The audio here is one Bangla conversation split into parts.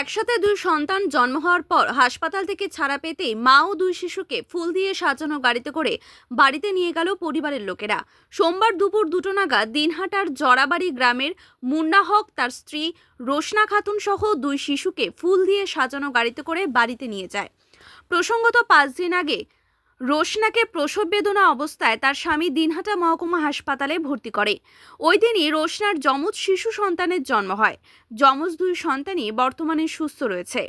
একসাথে দুই সন্তান জন্ম হওয়ার পর হাসপাতাল থেকে ছাড়া পেতেই মা ও দুই শিশুকে ফুল দিয়ে সাজানো গাড়িতে করে বাড়িতে নিয়ে গেল পরিবারের লোকেরা। সোমবার দুপুর দুটো নাগাদ দিনহাটার জরাবাড়ি গ্রামের মুন্না হক, তার স্ত্রী রোশনা খাতুন সহ দুই শিশুকে ফুল দিয়ে সাজানো গাড়িতে করে বাড়িতে নিয়ে যায়। প্রসঙ্গত পাঁচ দিন আগে রোশনাকে প্রসব বেদনা অবস্থায় তার স্বামী দিনহাটা মহকুমা হাসপাতালে ভর্তি করে। ওই দিনই রোশনার যমজ শিশু সন্তানের জন্ম হয়। যমজ দুই সন্তানই বর্তমানে সুস্থ রয়েছে।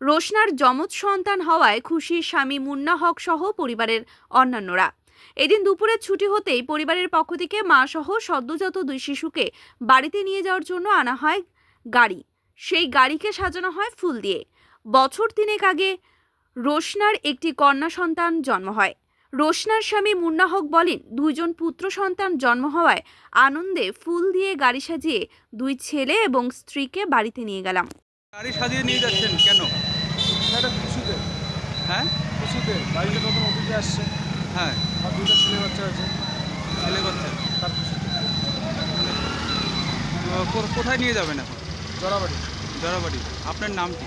রোশনার যমজ সন্তান হওয়ায় খুশি স্বামী মুন্না হক সহ পরিবারের অন্যান্যরা। এদিন দুপুরে ছুটি হতেই পরিবারের পক্ষ থেকে মা সহ সদ্যজাত দুই শিশুকে বাড়িতে নিয়ে যাওয়ার জন্য আনা হয় গাড়ি। সেই গাড়িকে সাজানো হয় ফুল দিয়ে। বছর তিনেক আগে রোশনার একটি কন্যা সন্তান জন্ম হয়। রোশনার স্বামী মুন্না হক বলেন দুইজন পুত্র সন্তান জন্ম হওয়ায় আনন্দে ফুল দিয়ে গাড়ি সাজিয়ে দুই ছেলে এবং স্ত্রীকে বাড়িতে নিয়ে গেলাম। গাড়ি সাজিয়ে নিয়ে যাচ্ছেন কেন? হ্যাঁ খুশিতে বাড়িতে নতুন অতিথি আসছে। হ্যাঁ। আর দুইটা ছেলে বাচ্চা আছে। ছেলে বাচ্চা। তার খুশিতে কোথায় নিয়ে যাবেন এখন? জড়াবাড়ি জড়াবাড়ি আপনার নাম কি?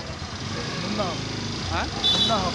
মুন্না হক হ্যাঁ? মুন্না হক